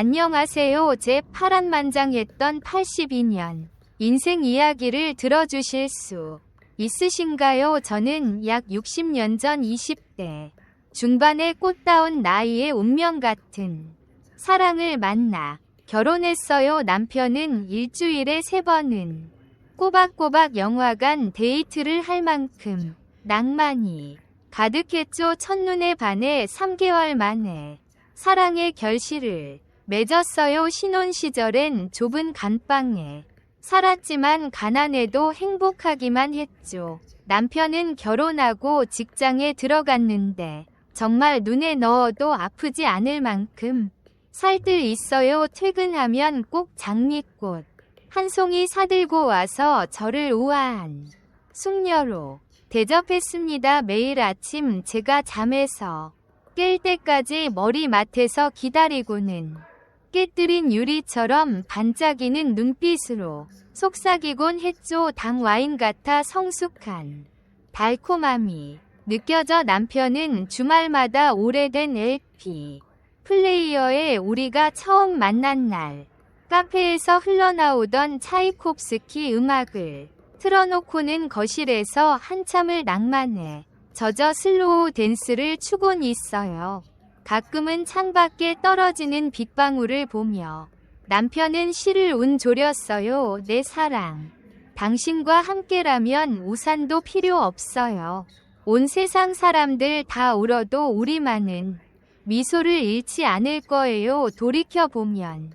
안녕하세요. 제 파란만장했던 82년 인생 이야기를 들어주실 수 있으신가요? 저는 약 60년 전 20대 중반의 꽃다운 나이의 운명 같은 사랑을 만나 결혼했어요. 남편은 일주일에 세 번은 꼬박꼬박 영화관 데이트를 할 만큼 낭만이 가득했죠. 첫눈에 반해 3개월 만에 사랑의 결실을 맺었어요. 신혼 시절엔 좁은 감방에 살았지만 가난해도 행복하기만 했죠. 남편은 결혼하고 직장에 들어갔는데 정말 눈에 넣어도 아프지 않을 만큼 살뜰 있어요. 퇴근하면 꼭 장미꽃 한 송이 사들고 와서 저를 우아한 숙녀로 대접했습니다. 매일 아침 제가 잠에서 깰 때까지 머리맡에서 기다리고는 깨뜨린 유리처럼 반짝이는 눈빛으로 속삭이곤 했죠. 당 와인 같아 성숙한 달콤함이 느껴져 남편은 주말마다 오래된 LP 플레이어에 우리가 처음 만난 날 카페에서 흘러나오던 차이콥스키 음악을 틀어놓고는 거실에서 한참을 낭만해 젖어 슬로우 댄스를 추곤 있어요. 가끔은 창밖에 떨어지는 빗방울을 보며 남편은 시를 운조렸어요. 내 사랑. 당신과 함께라면 우산도 필요 없어요. 온 세상 사람들 다 울어도 우리만은 미소를 잃지 않을 거예요. 돌이켜보면.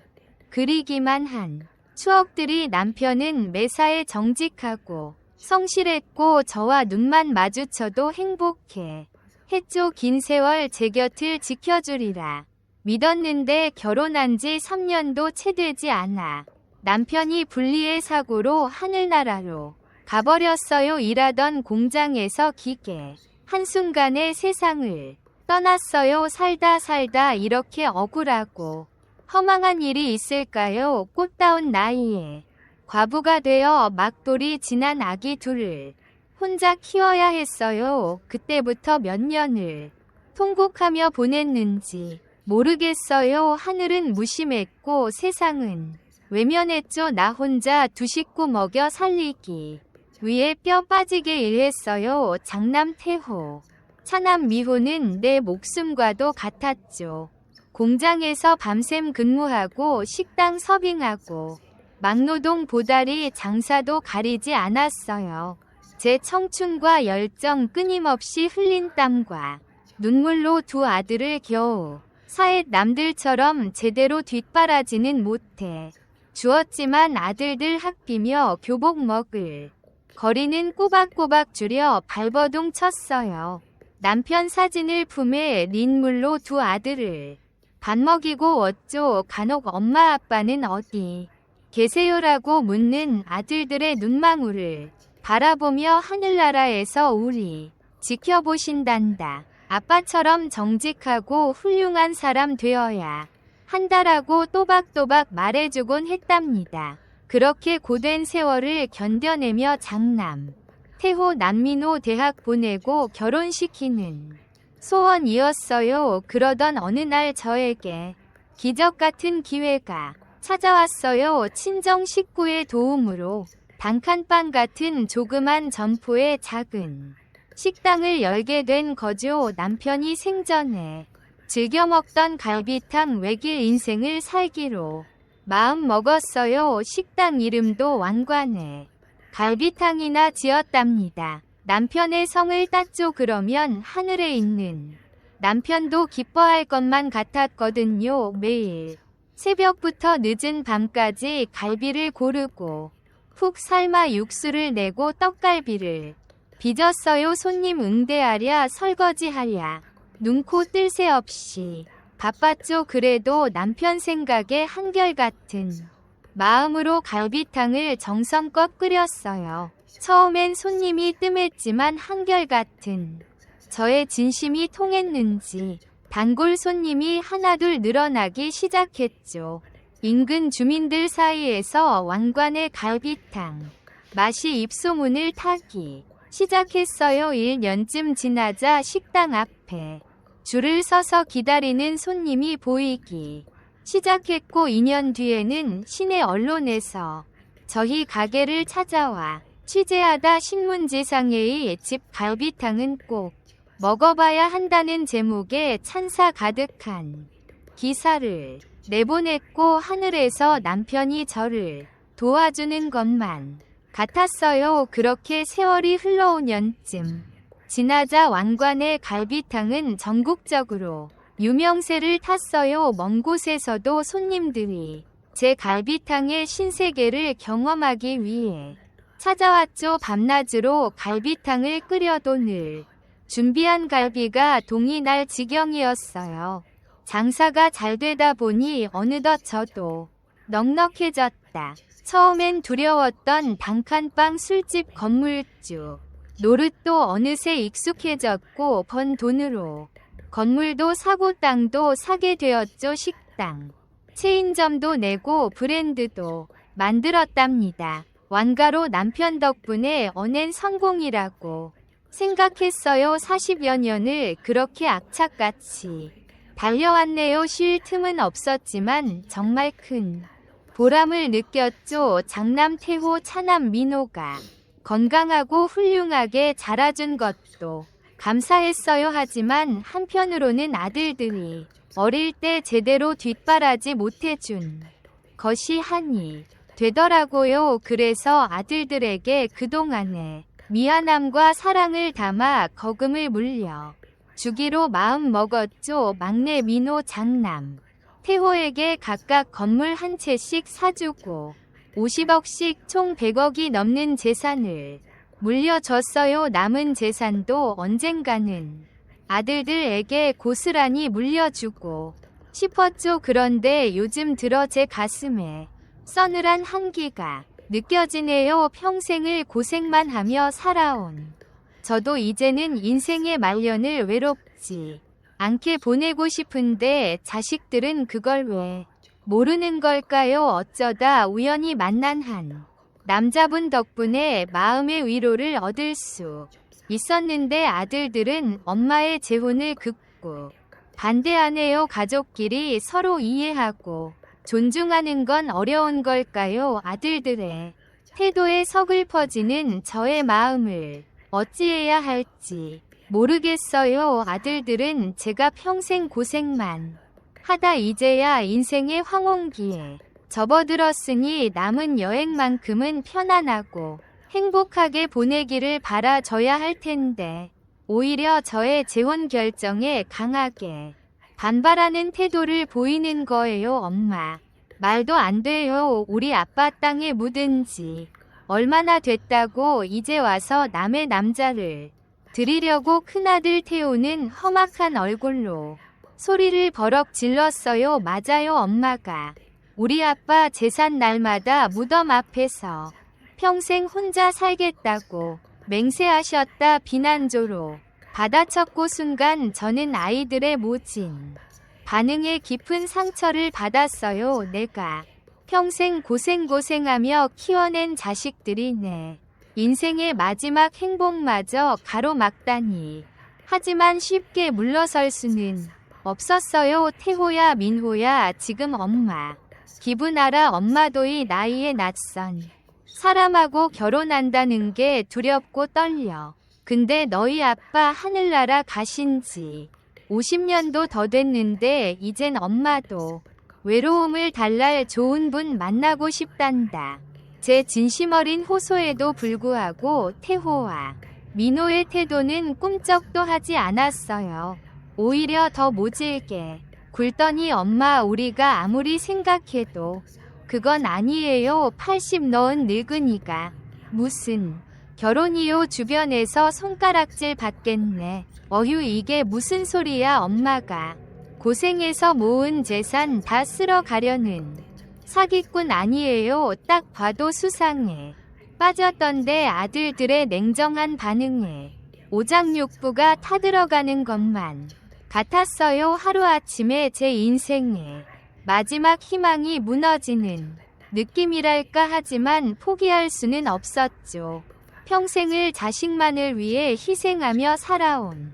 그리기만 한 추억들이 남편은 매사에 정직하고 성실했고 저와 눈만 마주쳐도 행복해. 했죠. 긴 세월 제 곁을 지켜주리라. 믿었는데 결혼한 지 3년도 채 되지 않아. 남편이 분리의 사고로 하늘나라로 가버렸어요. 일하던 공장에서 기계. 한순간에 세상을 떠났어요. 살다 살다 이렇게 억울하고 허망한 일이 있을까요? 꽃다운 나이에 과부가 되어 막돌이 지난 아기 둘을 혼자 키워야 했어요. 그때부터 몇 년을 통곡하며 보냈는지 모르겠어요. 하늘은 무심했고 세상은 외면했죠. 나 혼자 두 식구 먹여 살리기 위에 뼈 빠지게 일했어요. 장남 태호. 차남 미호는 내 목숨과도 같았죠. 공장에서 밤샘 근무하고 식당 서빙하고 막노동 보다리 장사도 가리지 않았어요. 제 청춘과 열정 끊임없이 흘린 땀과 눈물로 두 아들을 겨우 사회 남들처럼 제대로 뒷바라지는 못해 주었지만 아들들 학비며 교복 먹을 거리는 꼬박꼬박 줄여 발버둥 쳤어요. 남편 사진을 품에 린물로 두 아들을 밥 먹이고 어쩌 간혹 엄마 아빠는 어디 계세요라고 묻는 아들들의 눈망울을 바라보며 하늘나라에서 우리 지켜보신단다. 아빠처럼 정직하고 훌륭한 사람 되어야 한다라고 또박또박 말해주곤 했답니다. 그렇게 고된 세월을 견뎌내며 장남, 태호 남민호 대학 보내고 결혼시키는 소원이었어요. 그러던 어느 날 저에게 기적 같은 기회가 찾아왔어요. 친정 식구의 도움으로 단칸방 같은 조그만 점포의 작은 식당을 열게 된 거죠. 남편이 생전에 즐겨 먹던 갈비탕 외길 인생을 살기로 마음 먹었어요. 식당 이름도 왕관에 갈비탕이나 지었답니다. 남편의 성을 땄죠. 그러면 하늘에 있는 남편도 기뻐할 것만 같았거든요. 매일 새벽부터 늦은 밤까지 갈비를 고르고 푹 삶아 육수를 내고 떡갈비를 빚었어요. 손님 응대하랴 설거지하랴 눈코 뜰 새 없이 바빴죠. 그래도 남편 생각에 한결같은 마음으로 갈비탕을 정성껏 끓였어요. 처음엔 손님이 뜸했지만 한결같은 저의 진심이 통했는지 단골 손님이 하나둘 늘어나기 시작했죠. 인근 주민들 사이에서 왕관의 갈비탕 맛이 입소문을 타기 시작했어요. 1년쯤 지나자 식당 앞에 줄을 서서 기다리는 손님이 보이기 시작했고 2년 뒤에는 시내 언론에서 저희 가게를 찾아와 취재하다 신문지상회의 집 갈비탕은 꼭 먹어봐야 한다는 제목의 찬사 가득한 기사를 내보냈고 하늘에서 남편이 저를 도와주는 것만 같았어요. 그렇게 세월이 흘러오년쯤 지나자 왕관의 갈비탕은 전국적으로 유명세를 탔어요. 먼 곳에서도 손님들이 제 갈비탕의 신세계를 경험하기 위해 찾아왔죠. 밤낮으로 갈비탕을 끓여도 늘 준비한 갈비가 동이 날 지경이었어요. 장사가 잘 되다 보니 어느덧 저도 넉넉해졌다. 처음엔 두려웠던 단칸방 술집 건물주. 노릇도 어느새 익숙해졌고 번 돈으로 건물도 사고 땅도 사게 되었죠 식당. 체인점도 내고 브랜드도 만들었답니다. 완가로 남편 덕분에 언행 성공이라고 생각했어요. 40여 년을 그렇게 악착같이 달려왔네요. 쉴 틈은 없었지만 정말 큰 보람을 느꼈죠. 장남 태호 차남 민호가 건강하고 훌륭하게 자라준 것도 감사했어요. 하지만 한편으로는 아들들이 어릴 때 제대로 뒷바라지 못해준 것이 한이 되더라고요. 그래서 아들들에게 그동안의 미안함과 사랑을 담아 거금을 물려 주기로 마음 먹었죠. 막내 민호 장남. 태호에게 각각 건물 한 채씩 사주고 50억씩 총 100억이 넘는 재산을 물려줬어요. 남은 재산도 언젠가는 아들들에게 고스란히 물려주고 싶었죠. 그런데 요즘 들어 제 가슴에 서늘한 한기가 느껴지네요. 평생을 고생만 하며 살아온 저도 이제는 인생의 말년을 외롭지 않게 보내고 싶은데 자식들은 그걸 왜 모르는 걸까요? 어쩌다 우연히 만난 한 남자분 덕분에 마음의 위로를 얻을 수 있었는데 아들들은 엄마의 재혼을 극구 반대하네요. 가족끼리 서로 이해하고 존중하는 건 어려운 걸까요? 아들들의 태도에 서글퍼지는 저의 마음을 어찌해야 할지 모르겠어요. 아들들은 제가 평생 고생만 하다 이제야 인생의 황혼기에 접어들었으니 남은 여행만큼은 편안하고 행복하게 보내기를 바라줘야 할 텐데 오히려 저의 재혼 결정에 강하게 반발하는 태도를 보이는 거예요, 엄마. 말도 안 돼요. 우리 아빠 땅에 묻은 지 얼마나 됐다고 이제 와서 남의 남자를 드리려고 큰아들 태우는 험악한 얼굴로 소리를 버럭 질렀어요. 맞아요, 엄마가. 우리 아빠 재산 날마다 무덤 앞에서 평생 혼자 살겠다고 맹세하셨다 비난조로 받아쳤고 순간 저는 아이들의 모진 반응에 깊은 상처를 받았어요. 내가 평생 고생고생하며 키워낸 자식들이 내 인생의 마지막 행복마저 가로막다니. 하지만 쉽게 물러설 수는 없었어요. 태호야, 민호야, 지금 엄마. 기분 알아 엄마도 이 나이에 낯선 사람하고 결혼한다는 게 두렵고 떨려. 근데 너희 아빠 하늘나라 가신 지 50년도 더 됐는데 이젠 엄마도 외로움을 달랠 좋은 분 만나고 싶단다. 제 진심 어린 호소에도 불구하고 태호와 민호의 태도는 꿈쩍도 하지 않았어요. 오히려 더 모질게 굴더니 엄마 우리가 아무리 생각해도 그건 아니에요. 80 넣은 늙은이가 무슨 결혼이요 주변에서 손가락질 받겠네. 어휴 이게 무슨 소리야 엄마가 고생해서 모은 재산 다 쓸어 가려는 사기꾼 아니에요. 딱 봐도 수상해. 빠졌던데 아들들의 냉정한 반응에 오장육부가 타들어가는 것만 같았어요. 하루아침에 제 인생에 마지막 희망이 무너지는 느낌이랄까 하지만 포기할 수는 없었죠. 평생을 자식만을 위해 희생하며 살아온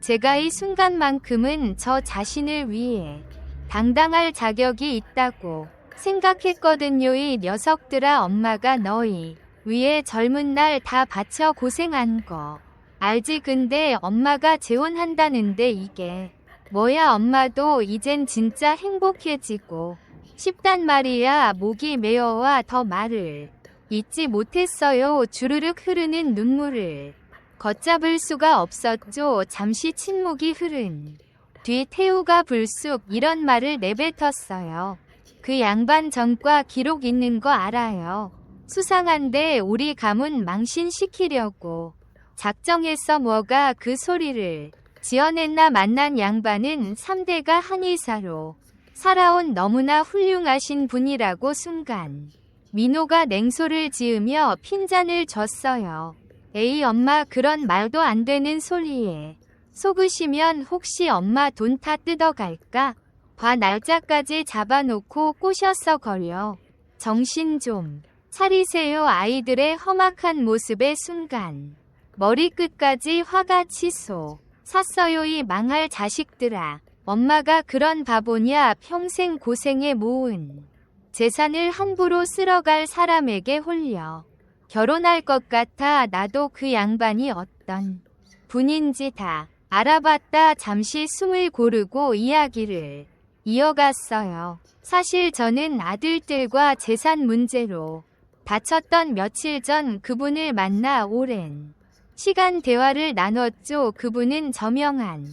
제가 이 순간만큼은 저 자신을 위해 당당할 자격이 있다고 생각했거든요. 이 녀석들아 엄마가 너희 위에 젊은 날 다 바쳐 고생한 거. 알지 근데 엄마가 재혼한다는데 이게 뭐야 엄마도 이젠 진짜 행복해지고 싶단 말이야 목이 메어와 더 말을 잊지 못했어요 주르륵 흐르는 눈물을 걷잡을 수가 없었죠. 잠시 침묵이 흐른 뒤 태우가 불쑥 이런 말을 내뱉었어요. 그 양반 전과 기록 있는 거 알아요. 수상한데 우리 가문 망신시키려고 작정했어 뭐가 그 소리를 지어냈나 만난 양반은 3대가 한의사로 살아온 너무나 훌륭하신 분이라고 순간 민호가 냉소를 지으며 핀잔을 줬어요. 에이 엄마 그런 말도 안 되는 소리에 속으시면 혹시 엄마 돈 다 뜯어갈까? 봐 날짜까지 잡아놓고 꼬셨어 걸려. 정신 좀 차리세요 아이들의 험악한 모습의 순간. 머리끝까지 화가 치솟. 샀어요 이 망할 자식들아. 엄마가 그런 바보냐 평생 고생해 모은. 재산을 함부로 쓸어갈 사람에게 홀려. 결혼할 것 같아 나도 그 양반이 어떤 분인지 다 알아봤다 잠시 숨을 고르고 이야기를 이어갔어요. 사실 저는 아들들과 재산 문제로 다쳤던 며칠 전 그분을 만나 오랜 시간 대화를 나눴죠. 그분은 저명한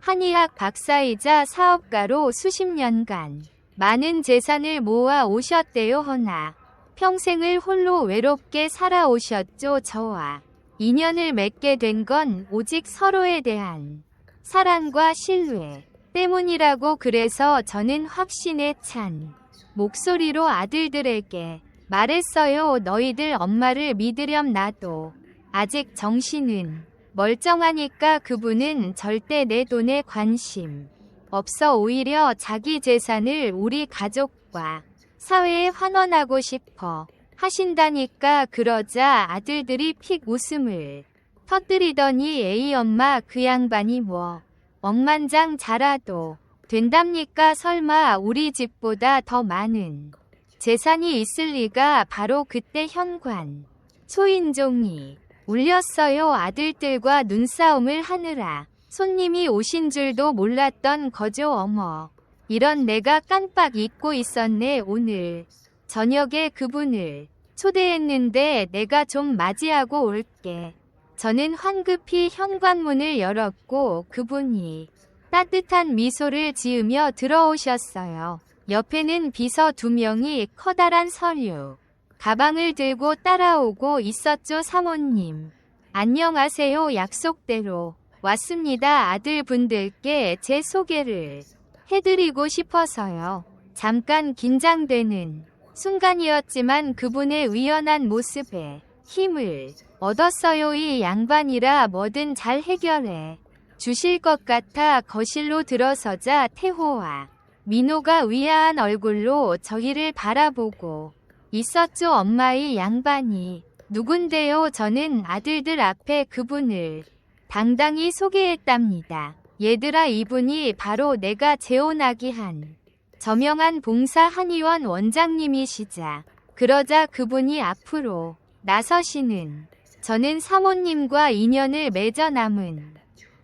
한의학 박사이자 사업가로 수십 년간 많은 재산을 모아 오셨대요. 허나 평생을 홀로 외롭게 살아오셨죠. 저와 인연을 맺게 된 건 오직 서로에 대한 사랑과 신뢰 때문이라고 그래서 저는 확신에 찬 목소리로 아들들에게 말했어요. 너희들 엄마를 믿으렴 나도 아직 정신은 멀쩡하니까 그분은 절대 내 돈에 관심 없어 오히려 자기 재산을 우리 가족과 사회에 환원하고 싶어 하신다니까 그러자 아들들이 픽 웃음을 터뜨리더니 에이 엄마 그 양반이 뭐 억만장 자라도 된답니까? 설마 우리 집보다 더 많은 재산이 있을 리가 바로 그때 현관 소인종이 울렸어요. 아들들과 눈싸움을 하느라 손님이 오신 줄도 몰랐던 거죠 어머 이런 내가 깜빡 잊고 있었네 오늘 저녁에 그분을 초대했는데 내가 좀 맞이하고 올게. 저는 황급히 현관문을 열었고 그분이 따뜻한 미소를 지으며 들어오셨어요. 옆에는 비서 두 명이 커다란 서류, 가방을 들고 따라오고 있었죠 사모님. 안녕하세요 약속대로 왔습니다 아들분들께 제 소개를 해드리고 싶어서요. 잠깐 긴장되는 순간이었지만 그분의 위연한 모습에 힘을 얻었어요. 이 양반이라 뭐든 잘 해결해 주실 것 같아 거실로 들어서자 태호와 민호가 위아한 얼굴로 저희를 바라보고 있었죠. 엄마의 양반이 누군데요? 저는 아들들 앞에 그분을 당당히 소개했답니다. 얘들아 이분이 바로 내가 재혼하기 한 저명한 봉사 한의원 원장님이시자 그러자 그분이 앞으로 나서시는 저는 사모님과 인연을 맺어 남은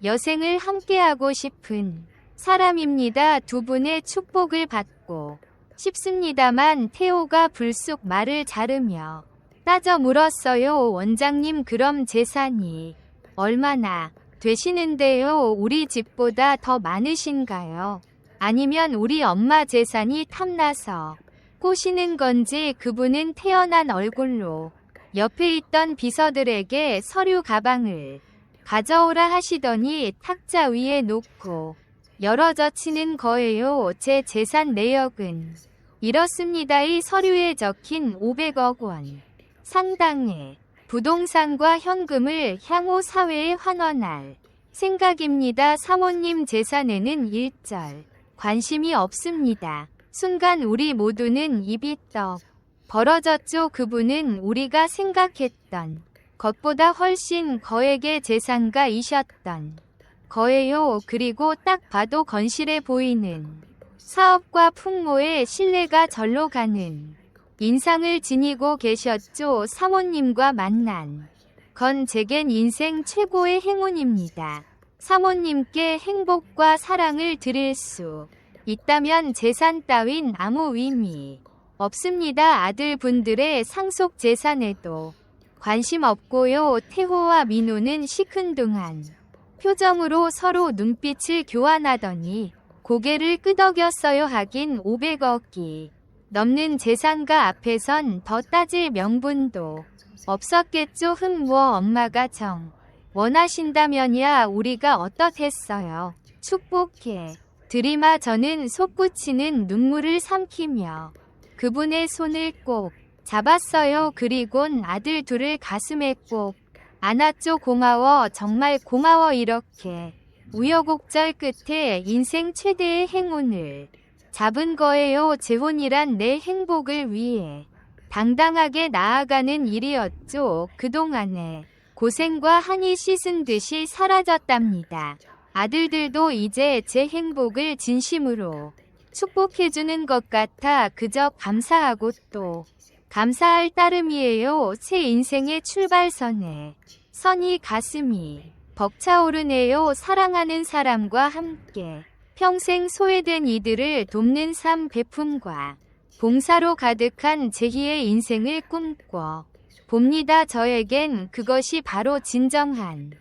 여생을 함께하고 싶은 사람입니다. 두 분의 축복을 받고 싶습니다만 태호가 불쑥 말을 자르며 따져 물었어요. 원장님 그럼 재산이 얼마나 되시는데요? 우리 집보다 더 많으신가요? 아니면 우리 엄마 재산이 탐나서 꼬시는 건지 그분은 태어난 얼굴로 옆에 있던 비서들에게 서류 가방을 가져오라 하시더니 탁자 위에 놓고 열어젖히는 거예요. 제 재산 내역은 이렇습니다. 이 서류에 적힌 500억 원 상당의 부동산과 현금을 향후 사회에 환원할 생각입니다. 사모님 재산에는 일절 관심이 없습니다. 순간 우리 모두는 입이 떡 벌어졌죠. 그분은 우리가 생각했던 것보다 훨씬 거액의 재산가이셨던 거예요. 그리고 딱 봐도 건실해 보이는 사업과 풍모의 신뢰가 절로 가는 인상을 지니고 계셨죠. 사모님과 만난 건 제겐 인생 최고의 행운입니다. 사모님께 행복과 사랑을 드릴 수 있다면 재산 따윈 아무 의미 없습니다. 아들분들의 상속 재산에도 관심 없고요. 태호와 민호는 시큰둥한 표정으로 서로 눈빛을 교환하더니 고개를 끄덕였어요. 하긴 500억이 넘는 재산가 앞에선 더 따질 명분도 없었겠죠. 흠뭐 엄마가 정 원하신다면야 우리가 어떻겠어요. 축복해. 드리마 저는 솟구치는 눈물을 삼키며 그분의 손을 꼭 잡았어요. 그리곤 아들 둘을 가슴에 꼭 안았죠. 고마워. 정말 고마워. 이렇게 우여곡절 끝에 인생 최대의 행운을 잡은 거예요. 재혼이란 내 행복을 위해 당당하게 나아가는 일이었죠. 그동안에 고생과 한이 씻은 듯이 사라졌답니다. 아들들도 이제 제 행복을 진심으로 축복해주는 것 같아 그저 감사하고 또 감사할 따름이에요. 새 인생의 출발선에 선이 가슴이 벅차오르네요. 사랑하는 사람과 함께 평생 소외된 이들을 돕는 삶 베품과 봉사로 가득한 제희의 인생을 꿈꿔 봅니다. 저에겐 그것이 바로 진정한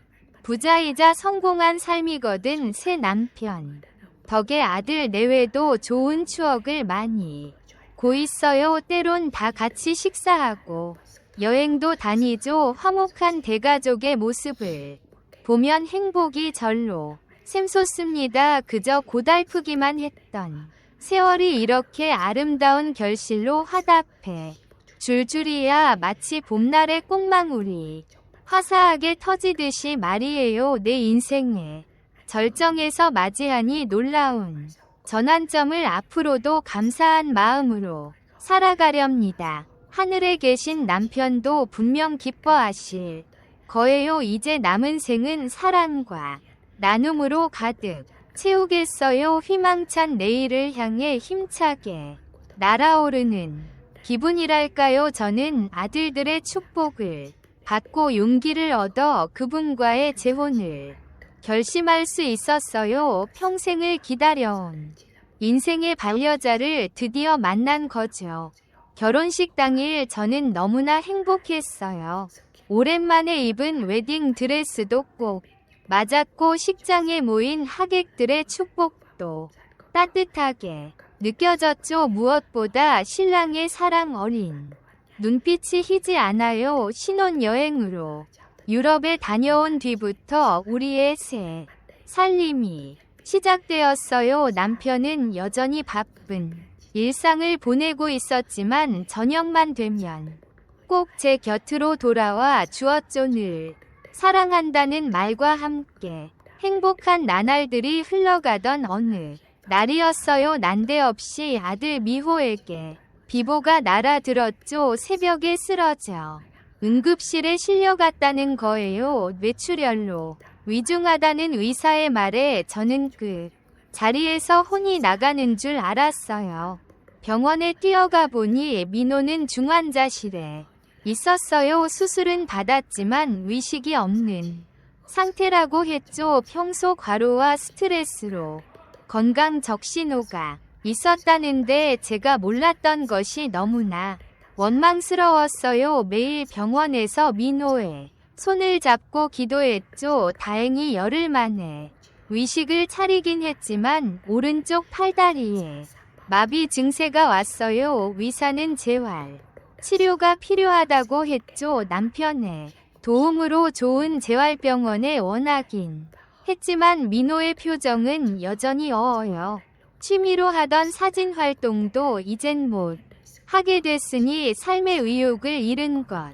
부자이자 성공한 삶이거든 새 남편. 덕에 아들 내외도 좋은 추억을 많이 고 있어요. 때론 다 같이 식사하고 여행도 다니죠. 화목한 대가족의 모습을 보면 행복이 절로 샘솟습니다. 그저 고달프기만 했던 세월이 이렇게 아름다운 결실로 화답해 줄줄이야 마치 봄날의 꽃망울이 화사하게 터지듯이 말이에요. 내 인생에 절정에서 맞이하니 놀라운 전환점을 앞으로도 감사한 마음으로 살아가렵니다. 하늘에 계신 남편도 분명 기뻐하실 거예요. 이제 남은 생은 사랑과 나눔으로 가득 채우겠어요. 희망찬 내일을 향해 힘차게 날아오르는 기분이랄까요. 저는 아들들의 축복을 받고 용기를 얻어 그분과의 재혼을 결심할 수 있었어요. 평생을 기다려온 인생의 반려자를 드디어 만난 거죠. 결혼식 당일 저는 너무나 행복했어요. 오랜만에 입은 웨딩 드레스도 꼭 맞았고 식장에 모인 하객들의 축복도 따뜻하게 느껴졌죠. 무엇보다 신랑의 사랑 어린 눈빛이 희지 않아요. 신혼여행으로 유럽에 다녀온 뒤부터 우리의 새 살림이 시작되었어요. 남편은 여전히 바쁜 일상을 보내고 있었지만 저녁만 되면 꼭 제 곁으로 돌아와 주었죠 늘. 사랑한다는 말과 함께 행복한 나날들이 흘러가던 어느 날이었어요. 난데없이 아들 미호에게 비보가 날아들었죠. 새벽에 쓰러져 응급실에 실려갔다는 거예요. 뇌출혈로 위중하다는 의사의 말에 저는 그 자리에서 혼이 나가는 줄 알았어요. 병원에 뛰어가 보니 민호는 중환자실에 있었어요. 수술은 받았지만 위식이 없는 상태라고 했죠. 평소 과로와 스트레스로 건강 적신호가 있었다는데 제가 몰랐던 것이 너무나 원망스러웠어요. 매일 병원에서 민호의 손을 잡고 기도했죠. 다행히 열흘 만에 위식을 차리긴 했지만 오른쪽 팔다리에 마비 증세가 왔어요. 위사는 재활. 치료가 필요하다고 했죠. 남편의 도움으로 좋은 재활병원에 원하긴 했지만 민호의 표정은 여전히 어어요. 취미로 하던 사진 활동도 이젠 못 하게 됐으니 삶의 의욕을 잃은 것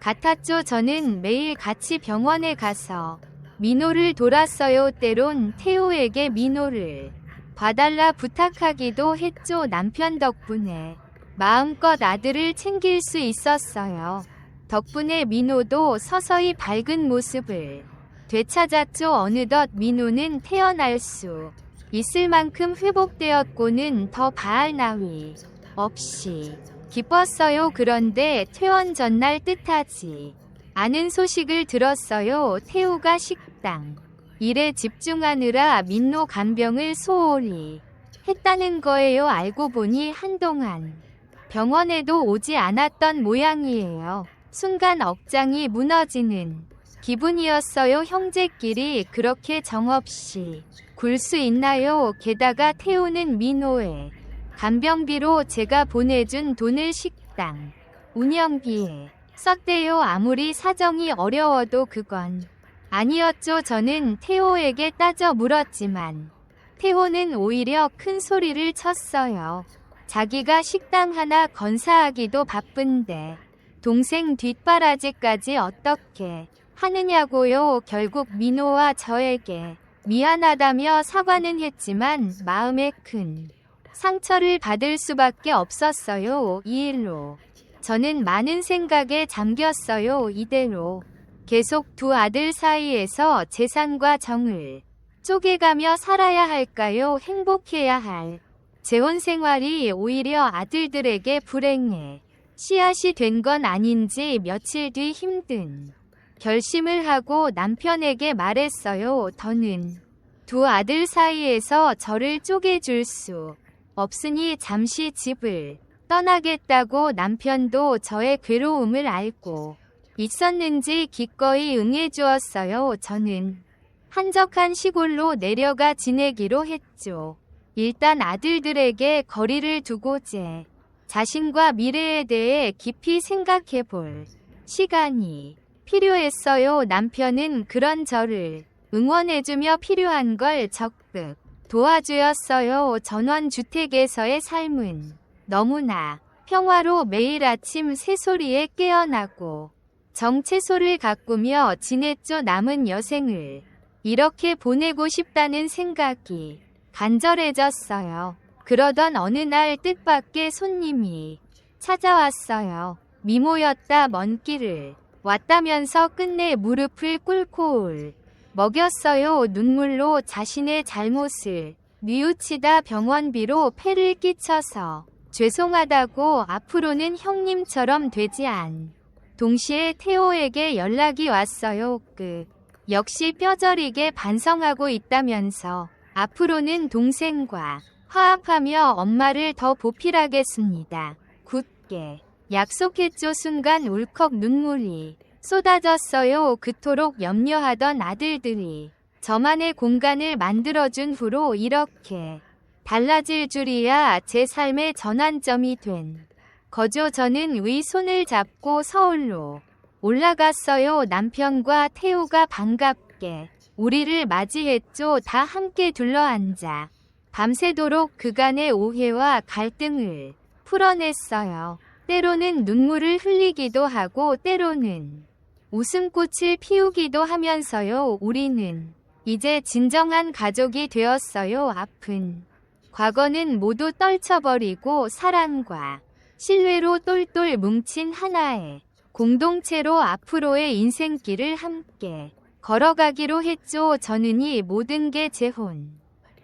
같았죠. 저는 매일 같이 병원에 가서 민호를 돌았어요. 때론 태호에게 민호를 봐달라 부탁하기도 했죠. 남편 덕분에 마음껏 아들을 챙길 수 있었어요. 덕분에 민호도 서서히 밝은 모습을 되찾았죠. 어느덧 민호는 태어날 수 있을 만큼 회복되었고는 더 바할 나위 없이 기뻤어요. 그런데 퇴원 전날 뜻하지 않은 소식을 들었어요. 태우가 식당 일에 집중하느라 민노 간병을 소홀히 했다는 거예요. 알고 보니 한동안 병원에도 오지 않았던 모양이에요. 순간 억장이 무너지는 기분이었어요. 형제끼리 그렇게 정없이 굴 수 있나요? 게다가 태우는 민호에 간병비로 제가 보내준 돈을 식당 운영비에 썼대요. 아무리 사정이 어려워도 그건 아니었죠. 저는 태호에게 따져 물었지만 태호는 오히려 큰 소리를 쳤어요. 자기가 식당 하나 건사하기도 바쁜데 동생 뒷바라지까지 어떻게 하느냐고요. 결국 민호와 저에게 미안하다며 사과는 했지만 마음에 큰 상처를 받을 수밖에 없었어요. 이 일로 저는 많은 생각에 잠겼어요. 이대로 계속 두 아들 사이에서 재산과 정을 쪼개가며 살아야 할까요? 행복해야 할 재혼 생활이 오히려 아들들에게 불행해 씨앗이 된 건 아닌지 며칠 뒤 힘든 결심을 하고 남편에게 말했어요. 더는 두 아들 사이에서 저를 쪼개줄 수 없으니 잠시 집을 떠나겠다고 남편도 저의 괴로움을 알고 있었는지 기꺼이 응해주었어요. 저는 한적한 시골로 내려가 지내기로 했죠. 일단 아들들에게 거리를 두고 제 자신과 미래에 대해 깊이 생각해 볼 시간이 필요했어요. 남편은 그런 저를 응원해주며 필요한 걸 적극 도와주었어요. 전원주택에서의 삶은 너무나 평화로 매일 아침 새소리에 깨어나고 정채소를 가꾸며 지냈죠. 남은 여생을 이렇게 보내고 싶다는 생각이 간절해졌어요. 그러던 어느 날 뜻밖의 손님이 찾아왔어요. 미모였다 먼 길을 왔다면서 끝내 무릎을 꿇고 울 먹였어요. 눈물로 자신의 잘못을 뉘우치다 병원비로 폐를 끼쳐서 죄송하다고 앞으로는 형님처럼 되지 않. 동시에 태호에게 연락이 왔어요. 끝. 역시 뼈저리게 반성하고 있다면서 앞으로는 동생과 화합하며 엄마를 더 보필하겠습니다. 굳게 약속했죠. 순간 울컥 눈물이 쏟아졌어요. 그토록 염려하던 아들들이 저만의 공간을 만들어준 후로 이렇게 달라질 줄이야 제 삶의 전환점이 된 거죠. 저는 위 손을 잡고 서울로 올라갔어요. 남편과 태우가 반갑게 우리를 맞이했죠. 다 함께 둘러앉아 밤새도록 그간의 오해와 갈등을 풀어냈어요. 때로는 눈물을 흘리기도 하고 때로는 웃음꽃을 피우기도 하면서요. 우리는 이제 진정한 가족이 되었어요. 아픈 과거는 모두 떨쳐버리고 사랑과 신뢰로 똘똘 뭉친 하나의 공동체로 앞으로의 인생길을 함께 걸어가기로 했죠. 저는 이 모든 게 재혼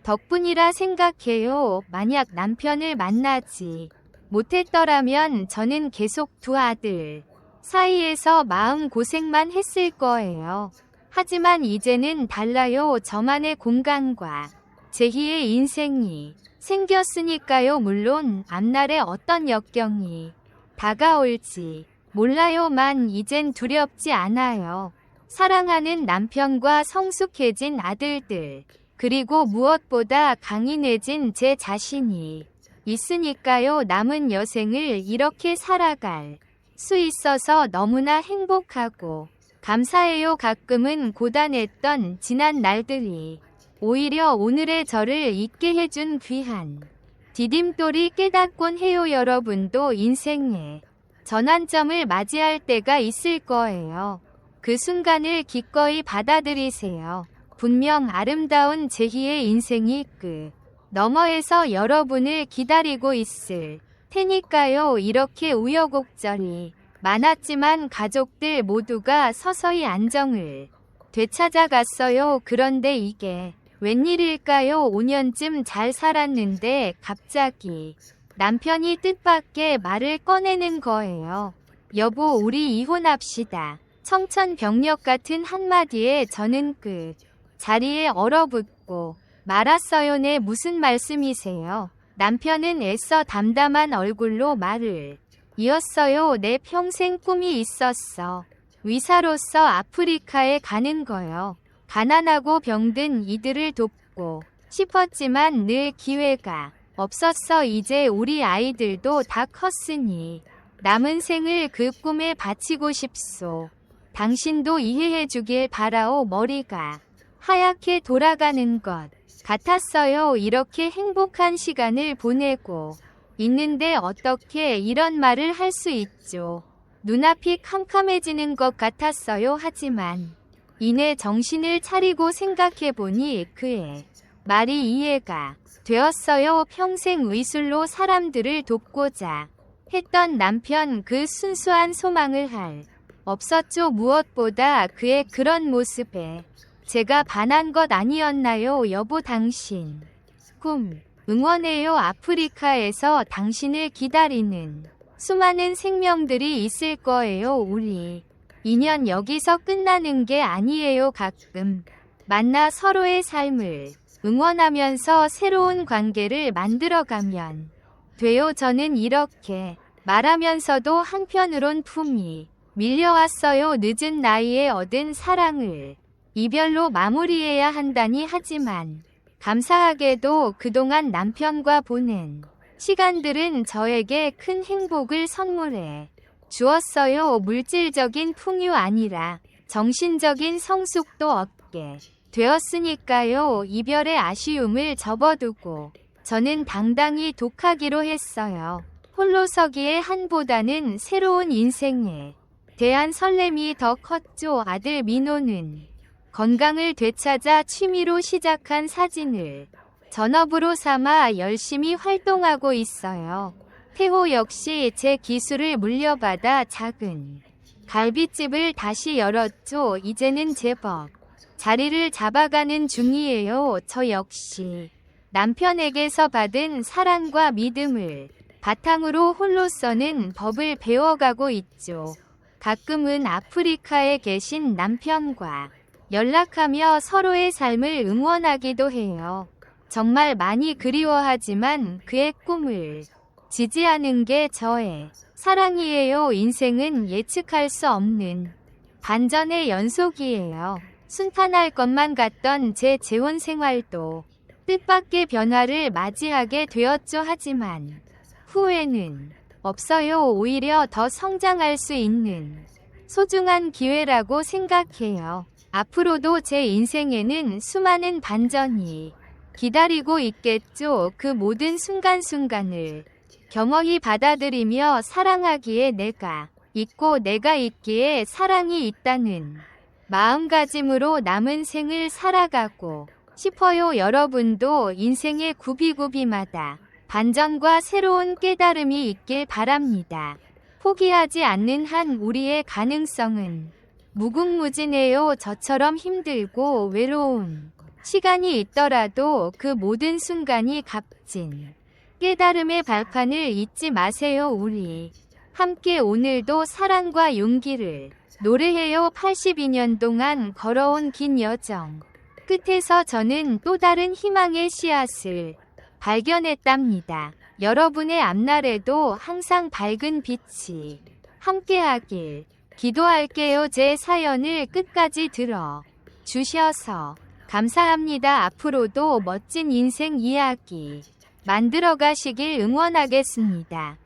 덕분이라 생각해요. 만약 남편을 만나지 못했더라면 저는 계속 두 아들 사이에서 마음 고생만 했을 거예요. 하지만 이제는 달라요. 저만의 공간과 제희의 인생이 생겼으니까요. 물론 앞날에 어떤 역경이 다가올지 몰라요만 이젠 두렵지 않아요. 사랑하는 남편과 성숙해진 아들들, 그리고 무엇보다 강인해진 제 자신이 있으니까요. 남은 여생을 이렇게 살아갈 수 있어서 너무나 행복하고 감사해요. 가끔은 고단했던 지난 날들이 오히려 오늘의 저를 잊게 해준 귀한 디딤돌이 깨닫곤 해요. 여러분도 인생에 전환점을 맞이할 때가 있을 거예요. 그 순간을 기꺼이 받아들이세요. 분명 아름다운 제희의 인생이 끝 너머에서 여러분을 기다리고 있을 테니까요. 이렇게 우여곡절이 많았지만 가족들 모두가 서서히 안정을 되찾아갔어요. 그런데 이게 웬일일까요? 5년쯤 잘 살았는데 갑자기 남편이 뜻밖의 말을 꺼내는 거예요. 여보, 우리 이혼합시다. 청천벽력 같은 한마디에 저는 끝. 자리에 얼어붙고 말았어요. 네, 무슨 말씀이세요? 남편은 애써 담담한 얼굴로 말을 이었어요. 내 평생 꿈이 있었어. 의사로서 아프리카에 가는 거요. 가난하고 병든 이들을 돕고 싶었지만 늘 기회가 없었어. 이제 우리 아이들도 다 컸으니 남은 생을 그 꿈에 바치고 싶소. 당신도 이해해 주길 바라오. 머리가 하얗게 돌아가는 것 같았어요. 이렇게 행복한 시간을 보내고 있는데 어떻게 이런 말을 할 수 있죠. 눈앞이 캄캄해지는 것 같았어요. 하지만 이내 정신을 차리고 생각해 보니 그의 말이 이해가 되었어요. 평생 의술로 사람들을 돕고자 했던 남편 그 순수한 소망을 할 없었죠. 무엇보다 그의 그런 모습에 제가 반한 것 아니었나요? 여보 당신 꿈 응원해요. 아프리카에서 당신을 기다리는 수많은 생명들이 있을 거예요. 우리 인연 여기서 끝나는 게 아니에요. 가끔 만나 서로의 삶을 응원하면서 새로운 관계를 만들어가면 돼요. 저는 이렇게 말하면서도 한편으론 품이 밀려왔어요. 늦은 나이에 얻은 사랑을 이별로 마무리해야 한다니 하지만 감사하게도 그동안 남편과 보낸 시간들은 저에게 큰 행복을 선물해 주었어요. 물질적인 풍요 아니라 정신적인 성숙도 얻게 되었으니까요. 이별의 아쉬움을 접어두고 저는 당당히 독하기로 했어요. 홀로 서기의 한보다는 새로운 인생에 대한 설렘이 더 컸죠. 아들 민호는 건강을 되찾아 취미로 시작한 사진을 전업으로 삼아 열심히 활동하고 있어요. 태호 역시 제 기술을 물려받아 작은 갈비집을 다시 열었죠. 이제는 제법 자리를 잡아가는 중이에요. 저 역시 남편에게서 받은 사랑과 믿음을 바탕으로 홀로서는 법을 배워가고 있죠. 가끔은 아프리카에 계신 남편과 연락하며 서로의 삶을 응원하기도 해요. 정말 많이 그리워하지만 그의 꿈을 지지하는 게 저의 사랑이에요. 인생은 예측할 수 없는 반전의 연속이에요. 순탄할 것만 같던 제 재혼 생활도 뜻밖의 변화를 맞이하게 되었죠. 하지만 후회는 없어요. 오히려 더 성장할 수 있는 소중한 기회라고 생각해요. 앞으로도 제 인생에는 수많은 반전이 기다리고 있겠죠. 그 모든 순간순간을 겸허히 받아들이며 사랑하기에 내가 있고 내가 있기에 사랑이 있다는 마음가짐으로 남은 생을 살아가고 싶어요. 여러분도 인생의 구비구비마다 반전과 새로운 깨달음이 있길 바랍니다. 포기하지 않는 한 우리의 가능성은 무궁무진해요. 저처럼 힘들고 외로운 시간이 있더라도 그 모든 순간이 값진 깨달음의 발판을 잊지 마세요. 우리 함께 오늘도 사랑과 용기를 노래해요. 82년 동안 걸어온 긴 여정 끝에서 저는 또 다른 희망의 씨앗을 발견했답니다. 여러분의 앞날에도 항상 밝은 빛이 함께하길 기도할게요. 제 사연을 끝까지 들어 주셔서 감사합니다. 앞으로도 멋진 인생 이야기 만들어 가시길 응원하겠습니다.